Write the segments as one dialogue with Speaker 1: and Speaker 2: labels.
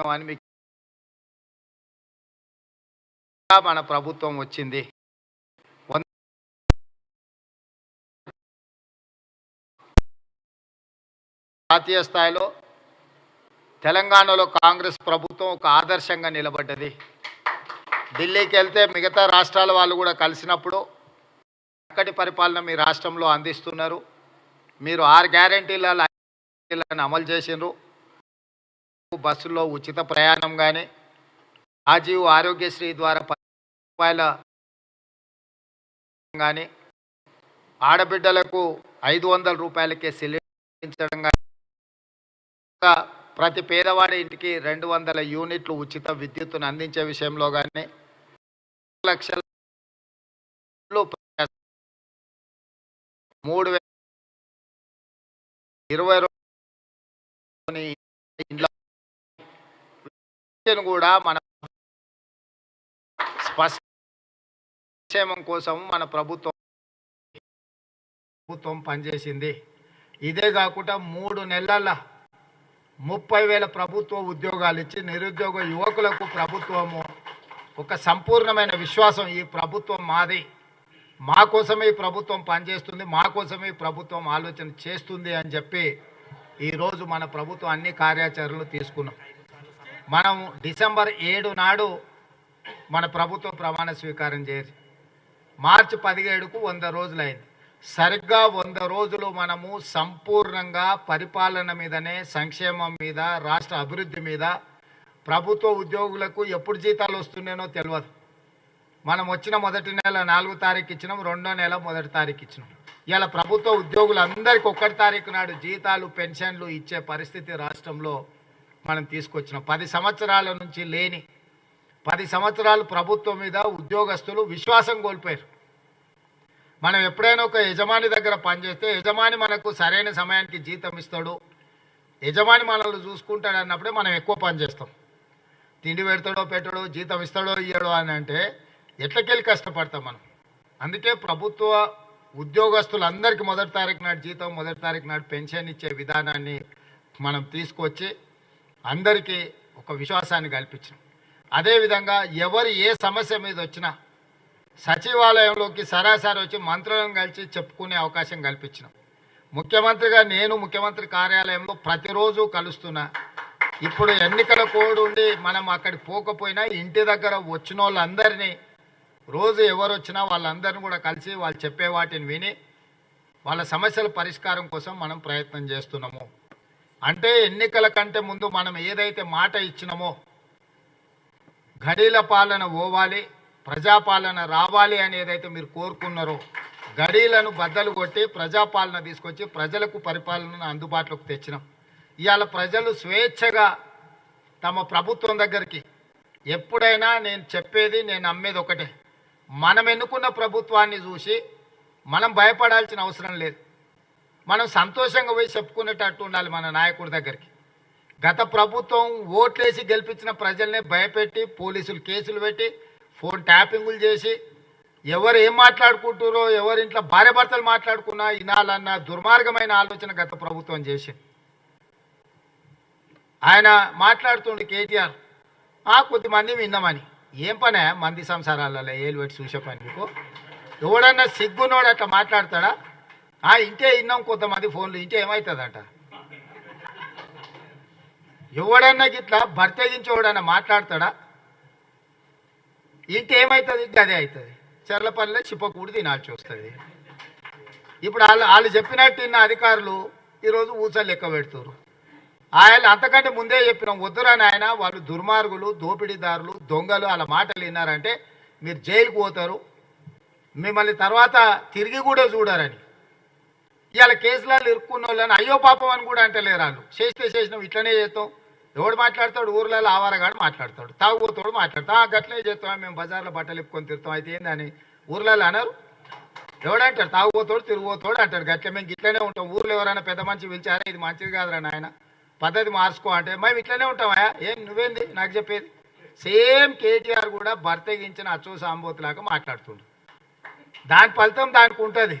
Speaker 1: అని మీకు మన ప్రభుత్వం వచ్చింది. జాతీయ స్థాయిలో తెలంగాణలో కాంగ్రెస్ ప్రభుత్వం ఒక ఆదర్శంగా నిలబడ్డది. ఢిల్లీకి వెళ్తే మిగతా రాష్ట్రాల వాళ్ళు కూడా కలిసినప్పుడు చక్కటి పరిపాలన మీ రాష్ట్రంలో అందిస్తున్నారు. మీరు ఆరు గ్యారంటీలను అమలు చేసిండ్రు. బస్సుల్లో ఉచిత ప్రయాణం కానీ రాజీవ్ ఆరోగ్యశ్రీ ద్వారా పది రూపాయల కానీ ఆడబిడ్డలకు ఐదు వందల రూపాయలకే సిలిండర్ కానీ ప్రతి పేదవాడి ఇంటికి రెండు వందల యూనిట్లు ఉచిత విద్యుత్తును అందించే విషయంలో కానీ లక్షల మూడు వేల ఇరవై రోజులు కూడా మన స్పష్టం కోసం మన ప్రభుత్వం ప్రభుత్వం పనిచేసింది. ఇదే కాకుండా మూడు నెలల ముప్పై వేల ప్రభుత్వ ఉద్యోగాలు ఇచ్చి నిరుద్యోగ యువకులకు ప్రభుత్వము ఒక సంపూర్ణమైన విశ్వాసం ఈ ప్రభుత్వం మాది. మా కోసమే ప్రభుత్వం పనిచేస్తుంది మా కోసమే ప్రభుత్వం ఆలోచన చేస్తుంది అని చెప్పి ఈరోజు మన ప్రభుత్వం అన్ని కార్యాచరణలు తీసుకున్నాం. మనం డిసెంబర్ ఏడు నాడు మన ప్రభుత్వం ప్రమాణ స్వీకారం చేసి మార్చి పదిహేడుకు వంద రోజులైంది. సరిగ్గా వంద రోజులు మనము సంపూర్ణంగా పరిపాలన మీదనే సంక్షేమం మీద రాష్ట్ర అభివృద్ధి మీద ప్రభుత్వ ఉద్యోగులకు ఎప్పుడు జీతాలు వస్తున్నాయనో తెలియదు మనం వచ్చిన మొదటి నెల నాలుగు తారీఖు ఇచ్చినాం రెండో నెల మొదటి తారీఖు ఇచ్చినాం. ఇలా ప్రభుత్వ ఉద్యోగులందరికీ ఒకటి తారీఖు నాడు జీతాలు పెన్షన్లు ఇచ్చే పరిస్థితి రాష్ట్రంలో మనం తీసుకొచ్చిన పది సంవత్సరాల నుంచి లేని పది సంవత్సరాలు ప్రభుత్వం మీద ఉద్యోగస్తులు విశ్వాసం కోల్పోయారు. మనం ఎప్పుడైనా ఒక యజమాని దగ్గర పనిచేస్తే యజమాని మనకు సరైన సమయానికి జీతం ఇస్తాడు. యజమాని మనల్ని చూసుకుంటాడు అన్నప్పుడే మనం ఎక్కువ పని చేస్తాం. తిండి పెడతాడో పెట్టడో జీతం ఇస్తాడో ఇయ్యడో అని అంటే ఎట్లకెళ్ళి కష్టపడతాం మనం? అందుకే ప్రభుత్వ ఉద్యోగస్తులందరికీ మొదటి తారీఖు నాడు జీతం మొదటి తారీఖు నాడు పెన్షన్ ఇచ్చే విధానాన్ని మనం తీసుకొచ్చి అందరికీ ఒక విశ్వాసాన్ని కల్పించాం అదేవిధంగా ఎవరు ఏ సమస్య మీద వచ్చినా సచివాలయంలోకి సరాసరి వచ్చి మంత్రులను కలిసి చెప్పుకునే అవకాశం కల్పించినాం ముఖ్యమంత్రిగా నేను ముఖ్యమంత్రి కార్యాలయంలో ప్రతిరోజు కలుస్తున్నా. ఇప్పుడు ఎన్నికల కోడ్ ఉండి మనం అక్కడికి పోకపోయినా ఇంటి దగ్గర వచ్చిన వాళ్ళందరినీ రోజు ఎవరు వచ్చినా వాళ్ళందరినీ కూడా కలిసి వాళ్ళు చెప్పే వాటిని విని వాళ్ళ సమస్యల పరిష్కారం కోసం మనం ప్రయత్నం చేస్తున్నాము. అంటే ఎన్నికల కంటే ముందు మనం ఏదైతే మాట ఇచ్చినామో గడీల పాలన పోవాలి ప్రజాపాలన రావాలి అని ఏదైతే మీరు కోరుకున్నారో గడీలను బద్దలు కొట్టి ప్రజాపాలన తీసుకొచ్చి ప్రజలకు పరిపాలనను అందుబాటులోకి తెచ్చినాం. ఇవాళ ప్రజలు స్వేచ్ఛగా తమ ప్రభుత్వం దగ్గరికి ఎప్పుడైనా నేను చెప్పేది నేను నమ్మేది ఒకటే. మనం ఎన్నుకున్న ప్రభుత్వాన్ని చూసి మనం భయపడాల్సిన అవసరం లేదు. మనం సంతోషంగా పోయి చెప్పుకునేటట్టు ఉండాలి మన నాయకుడి దగ్గరికి. గత ప్రభుత్వం ఓట్లేసి గెలిపించిన ప్రజల్ని భయపెట్టి పోలీసులు కేసులు పెట్టి ఫోన్ ట్యాపింగులు చేసి ఎవరు ఏం మాట్లాడుకుంటారో ఎవరి ఇంట్లో భార్య భర్తలు మాట్లాడుకున్నా వినాలన్న దుర్మార్గమైన ఆలోచన గత ప్రభుత్వం చేసింది. ఆయన మాట్లాడుతుండే కేటీఆర్ ఆ కొద్దిమంది విన్నామని. ఏం పనే? మంది సంసారాలలో ఏలు పెట్టి చూసే పని మీకు ఎవడన్నా సిగ్గునోడు అట్లా మాట్లాడతాడా? ఆ ఇంటే విన్నాం కొంతమంది ఫోన్లు ఇంటే ఏమవుతుందట ఎవడన్నా గిట్లా భర్తగించి ఎవడన్నా మాట్లాడతాడా ఇంటి ఏమవుతుంది అదే అవుతుంది. చెర్లపల్లిలో చిప్పకూడి తినాల్సి వస్తుంది. ఇప్పుడు వాళ్ళు వాళ్ళు చెప్పినట్టు ఇన్న అధికారులు ఈరోజు ఊసలు లెక్క పెడుతున్నారు ఆయన అంతకంటే ముందే చెప్పినాం వద్దురా నాయన వాళ్ళు దుర్మార్గులు దోపిడీదారులు దొంగలు వాళ్ళ మాటలు విన్నారంటే మీరు జైలుకు పోతారు. మిమ్మల్ని తర్వాత తిరిగి కూడా చూడరని. ఇవాళ కేసులలో ఇరుక్కున్న వాళ్ళని అయ్యో పాపం అని కూడా అంటలేరు వాళ్ళు. చేస్తే చేసినాం ఇట్లనే చేస్తాం ఎవడు మాట్లాడతాడు? ఊర్లలో ఆవారగాడు మాట్లాడతాడు. తాగుపోతాడు మాట్లాడతాం "ఆ, గట్లనే చేస్తాం. మేము బజార్లో బట్టలు ఇప్పుకొని తిరుతాం అయితే ఏందని? ఊర్లలో అనరు. ఎవడంటాడు తాగుపోతాడు తిరిగిపోతాడు అంటాడు. గట్ల మేము ఇట్లనే ఉంటాం. ఊర్లో ఎవరైనా పెద్ద మంచి పిలిచారా? ఇది మంచిది కాదురా నాయన. పద్ధతి మార్చుకో అంటే మేము ఇట్లనే ఉంటామా ఏం నువ్వేంది? నాకు చెప్పేది. సేమ్ కేటీఆర్ కూడా భర్తగించిన అచ్చు సాంబోతులాగా మాట్లాడుతుండు. దాని ఫలితం దానికి ఉంటుంది.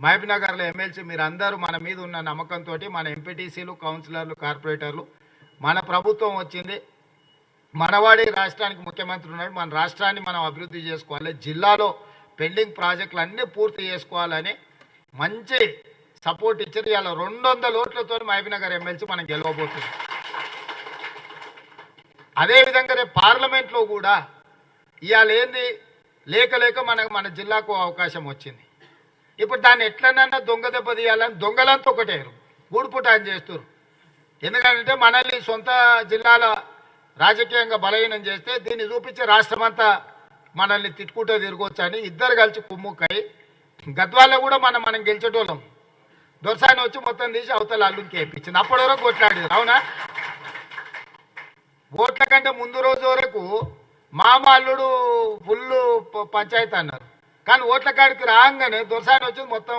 Speaker 1: మహబూబ్నగర్లో ఎమ్మెల్సీ మీరు అందరూ మన మీద ఉన్న నమ్మకంతో మన ఎంపీటీసీలు కౌన్సిలర్లు కార్పొరేటర్లు మన ప్రభుత్వం వచ్చింది. మనవాడి రాష్ట్రానికి ముఖ్యమంత్రి ఉన్నాడు. మన రాష్ట్రాన్ని మనం అభివృద్ధి చేసుకోవాలి. జిల్లాలో పెండింగ్ ప్రాజెక్టులు అన్నీ పూర్తి చేసుకోవాలని మంచి సపోర్ట్ ఇచ్చారు ఇవాళ రెండు వందల ఓట్లతో మహబీనగర్ ఎమ్మెల్సీ మనం గెలవబోతుంది అదేవిధంగా రేపు పార్లమెంట్లో కూడా ఇవాళ ఏంది? లేక లేక మనకు మన జిల్లాకు అవకాశం వచ్చింది. ఇప్పుడు దాన్ని ఎట్లనన్నా దొంగ దెబ్బ తీయాలని దొంగలంతా ఒకటేరు గూడుపుటాన్ని చేస్తారు ఎందుకంటే మనల్ని సొంత జిల్లాల రాజకీయంగా బలహీనం చేస్తే దీన్ని చూపించి రాష్ట్రమంతా మనల్ని తిట్టుకుంటూ తిరగొచ్చు అని ఇద్దరు కలిసి కుమ్ముక్కై గద్వాల్లో కూడా మనం మనం గెలిచేటోళ్ళం. దొరసాని వచ్చి మొత్తం తీసి అవతల అల్లుకి వేయించింది. అప్పటి వరకు కొట్లాడేది. అవునా? ఓట్ల కంటే ముందు రోజు వరకు మామ అల్లుడు ఫుల్ పంచాయతీ అన్నారు. కానీ ఓట్ల కాడికి రాగానే దొరసాని వచ్చి మొత్తం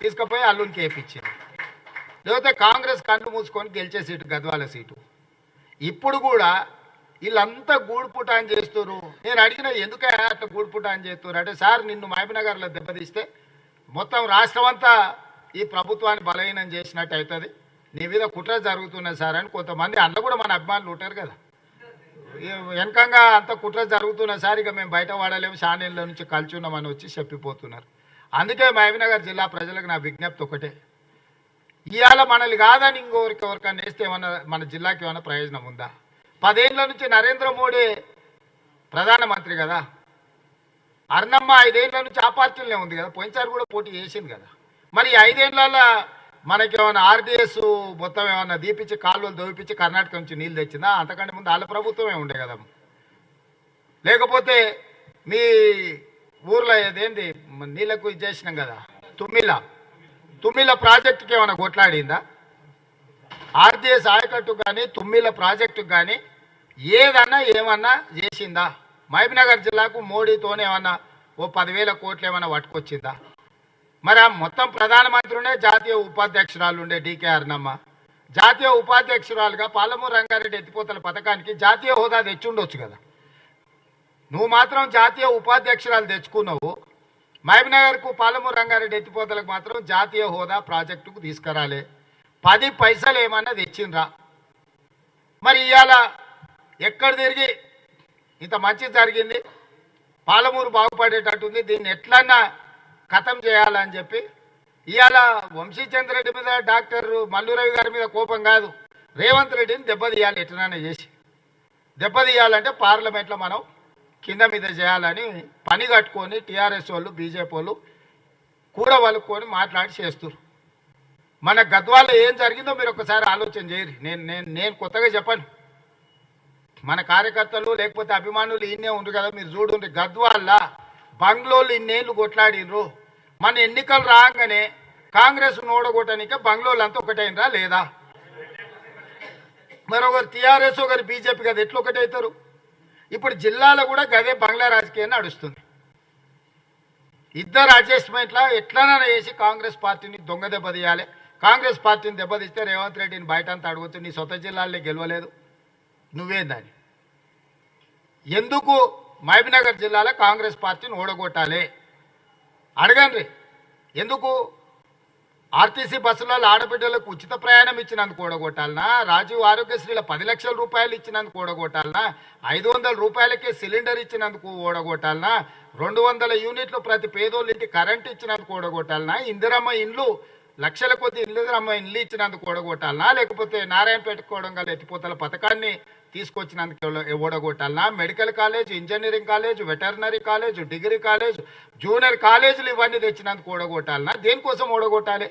Speaker 1: తీసుకుపోయి అల్లుని కేపించింది. లేకపోతే కాంగ్రెస్ కన్ను మూసుకొని గెలిచే సీటు గద్వాల సీటు. ఇప్పుడు కూడా వీళ్ళంతా గూడుపుటాన్ చేస్తున్నారు నేను అడిగిన ఎందుకే అట్లా గూడుపుటాన్ చేస్తున్నారు అంటే సార్ నిన్ను మహబీనగర్లో దెబ్బతీస్తే మొత్తం రాష్ట్రం అంతా ఈ ప్రభుత్వాన్ని బలహీనం చేసినట్టు అవుతుంది. నీ మీద కుట్ర జరుగుతున్నాయి సార్ అని కొంతమంది అందులో కూడా మన అభిమానులు ఉంటారు కదా. వెనకంగా అంత కుట్ర జరుగుతున్న సార్ ఇక మేము బయట వాడలేము షానీళ్ళ నుంచి కలుచున్నామని వచ్చి చెప్పిపోతున్నారు. అందుకే మహబీనగర్ జిల్లా ప్రజలకు నా విజ్ఞప్తి ఒకటే. ఇవాళ మనల్ని కాదని ఇంకొకరికి ఎవరికైనా వేస్తే ఏమన్నా మన జిల్లాకి ఏమైనా ప్రయోజనం ఉందా? పదేళ్ళ నుంచి నరేంద్ర మోడీ ప్రధానమంత్రి కదా. అర్ణమ్మ ఐదేళ్ళ నుంచి ఆ పార్టీలోనే ఉంది కదా. పోయినసారి కూడా పోటీ చేసింది కదా. మరి ఈ ఐదేళ్ళ మనకి ఏమైనా ఆర్డీఎస్ మొత్తం ఏమన్నా దీపించి కాలువలు దోపించి కర్ణాటక నుంచి నీళ్ళు తెచ్చిందా? అంతకంటే ముందు వాళ్ళ ప్రభుత్వమే ఉండే కదా. లేకపోతే మీ ఊర్లో ఏదేంది? నీళ్ళకు ఇది చేసినాం కదా. తుమ్మిల. తుమ్మిల ప్రాజెక్టుకి ఏమైనా కొట్లాడిందా? ఆర్డీఎస్ ఆయకట్టు కానీ తుమ్మిల ప్రాజెక్టు కానీ ఏదన్నా ఏమన్నా చేసిందా? మహబూబ్నగర్ జిల్లాకు మోడీతోనే ఏమన్నా ఓ పదివేల కోట్లు ఏమైనా పట్టుకొచ్చిందా? మరి ఆ మొత్తం ప్రధానమంత్రినే జాతీయ ఉపాధ్యక్షురాలు ఉండే డీకే అర్ణమ్మ. జాతీయ ఉపాధ్యక్షురాలుగా పాలమూరు రంగారెడ్డి ఎత్తిపోతల పథకానికి జాతీయ హోదా తెచ్చుండొచ్చు కదా. నువ్వు మాత్రం జాతీయ ఉపాధ్యక్షురాలు తెచ్చుకున్నావు. మహబీనగర్కు పాలమూరు రంగారెడ్డి ఎత్తిపోతలకు మాత్రం జాతీయ హోదా ప్రాజెక్టుకు తీసుకురాలే. పది పైసలు ఏమన్నా తెచ్చిండ్రా. మరి ఇవాళ ఎక్కడ తిరిగి ఇంత మంచి జరిగింది? పాలమూరు బాగుపడేటట్టుంది. దీన్ని ఎట్లన్నా ఖతం చేయాలని చెప్పి. ఇవాళ వంశీచంద్రెడ్డి మీద డాక్టర్ మల్లురవి గారి మీద కోపం కాదు. రేవంత్ రెడ్డిని దెబ్బతీయాలి ఎట్లనైనా చేసి. దెబ్బతీయాలంటే పార్లమెంట్లో మనం కింద మీద చేయాలని పని కట్టుకొని టీఆర్ఎస్ వాళ్ళు బీజేపీ వాళ్ళు కూర వలుక్కొని మాట్లాడి చేస్తారు మన గద్వాల్లో ఏం జరిగిందో మీరు ఒకసారి ఆలోచన చేయరు. నేను నేను నేను కొత్తగా చెప్పను. మన కార్యకర్తలు లేకపోతే అభిమానులు ఈయనే ఉండ్రు కదా మీరు చూడండి గద్వాల బంగ్లోలు ఇన్నేళ్ళు కొట్లాడినరు మన ఎన్నికలు రాగానే కాంగ్రెస్ ఓడగొట్టనిక బంగ్లోలు అంతా ఒకటైనరా లేదా? మరొకరు టీఆర్ఎస్ ఒకరు బీజేపీ కదా ఎట్లా ఒకటవుతారు ఇప్పుడు జిల్లాలో కూడా గదే బంగ్లా రాజకీయం నడుస్తుంది. ఇద్దరు అడ్జస్ట్మెంట్లా ఎట్లనైనా చేసి కాంగ్రెస్ పార్టీని దొంగ దెబ్బతీయాలి కాంగ్రెస్ పార్టీని దెబ్బతీస్తే రేవంత్ రెడ్డిని బయట అంతా అడుగుతుంది నీ సొంత జిల్లాల్లో గెలవలేదు. నువ్వేందని? ఎందుకు మహబూబ్నగర్ జిల్లాలో కాంగ్రెస్ పార్టీని ఓడగొట్టాలి. అడగండి. ఎందుకు? ఆర్టీసీ బస్సులలో ఆడబిడ్డలకు ఉచిత ప్రయాణం ఇచ్చినందుకు ఓడగొట్టాలనా? రాజీవ్ ఆరోగ్యశ్రీల పది లక్షల రూపాయలు ఇచ్చినందుకు ఓడగొట్టాలనా? ఐదు వందల రూపాయలకే సిలిండర్ ఇచ్చినందుకు ఓడగొట్టాలనా? రెండు వందల యూనిట్లు ప్రతి పేదోళ్ళ కరెంట్ ఇచ్చినందుకు ఓడగొట్టాలనా? ఇందిరమ్మ ఇండ్లు లక్షల కొద్ది ఇందిరమ్మ ఇండ్లు ఇచ్చినందుకు ఓడగొట్టాలనా? లేకపోతే నారాయణపేట కోడంగల్ ఎత్తిపోతల పథకాన్ని తీసుకొచ్చినందుకు ఓడగొట్టాలనా medical college engineering college veterinary college degree college junior కాలేజీలు ఇవన్నీ తెచ్చినందుకు ఓడగొట్టాలనా? దేనికోసం ఓడగొట్టాలి?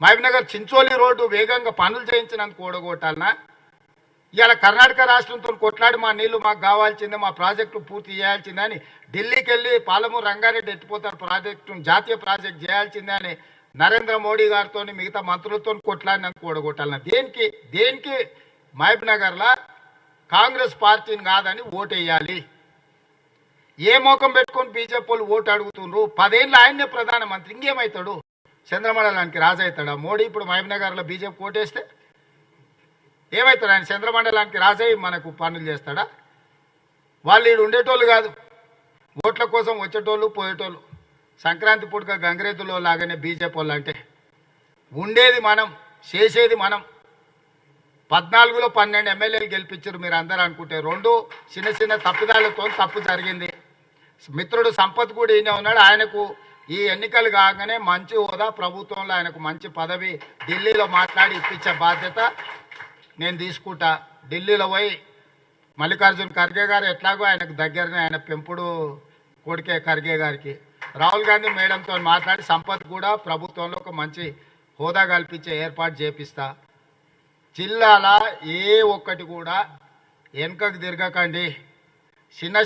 Speaker 1: మహబీనగర్ చించోలి రోడ్డు వేగంగా పనులు చేయించినందుకు ఓడగొట్టాలనా? ఇవాళ కర్ణాటక రాష్ట్రంతో కొట్లాడి మా నీళ్ళు మాకు కావాల్సిందే మా ప్రాజెక్టు పూర్తి చేయాల్సిందే అని ఢిల్లీకి వెళ్ళి పాలమూరు రంగారెడ్డి ఎత్తిపోతారు ప్రాజెక్టు జాతీయ ప్రాజెక్ట్ చేయాల్సిందే అని నరేంద్ర మోడీ గారితో మిగతా మంత్రులతో కొట్లాడినందుకు ఓడగొట్టాలన్నా దేనికి? దేనికి? మహబ్ నగర్లో కాంగ్రెస్ పార్టీని కాదని ఓటేయాలి. ఏ మోకం పెట్టుకొని బీజేపీ వాళ్ళు ఓటు అడుగుతుండ్రు? పదేళ్ళు ఆయన్నే ప్రధానమంత్రి ఇంకేమవుతాడు చంద్రమండలానికి రాజవుతాడా మోడీ ఇప్పుడు మహబూబ్ నగర్లో బీజేపీ ఓటేస్తే ఏమవుతాడు ఆయన? చంద్రమండలానికి రాజయ్య మనకు పనులు చేస్తాడా? వాళ్ళు ఈడు ఉండేటోళ్ళు కాదు. ఓట్ల కోసం వచ్చేటోళ్ళు పోయేటోళ్ళు. సంక్రాంతి పూటగా గంగరేతులో లాగానే బీజేపీ వాళ్ళు అంటే ఉండేది మనం చేసేది మనం. పద్నాలుగులో పన్నెండు ఎమ్మెల్యేలు గెలిపించారు మీరు అందరూ అనుకుంటే. రెండు చిన్న చిన్న తప్పిదాలతో తప్పు జరిగింది. మిత్రుడు సంపత్ కూడా ఈయన ఉన్నాడు. ఆయనకు ఈ ఎన్నికలు కాగానే మంచి హోదా ప్రభుత్వంలో ఆయనకు మంచి పదవి ఢిల్లీలో మాట్లాడి ఇప్పించే బాధ్యత నేను తీసుకుంటా. ఢిల్లీలో పోయి మల్లికార్జున్ ఖర్గే గారు ఎట్లాగో ఆయనకు దగ్గరనే ఆయన పెంపుడు కొడుకే ఖర్గే గారికి. రాహుల్ గాంధీ మేడంతో మాట్లాడి సంపత్ కూడా ప్రభుత్వంలో ఒక మంచి హోదా కల్పించే ఏర్పాటు చేపిస్తా. జిల్లాల ఏ ఒక్కటి కూడా వెనుకకు తిరగకండి. చిన్న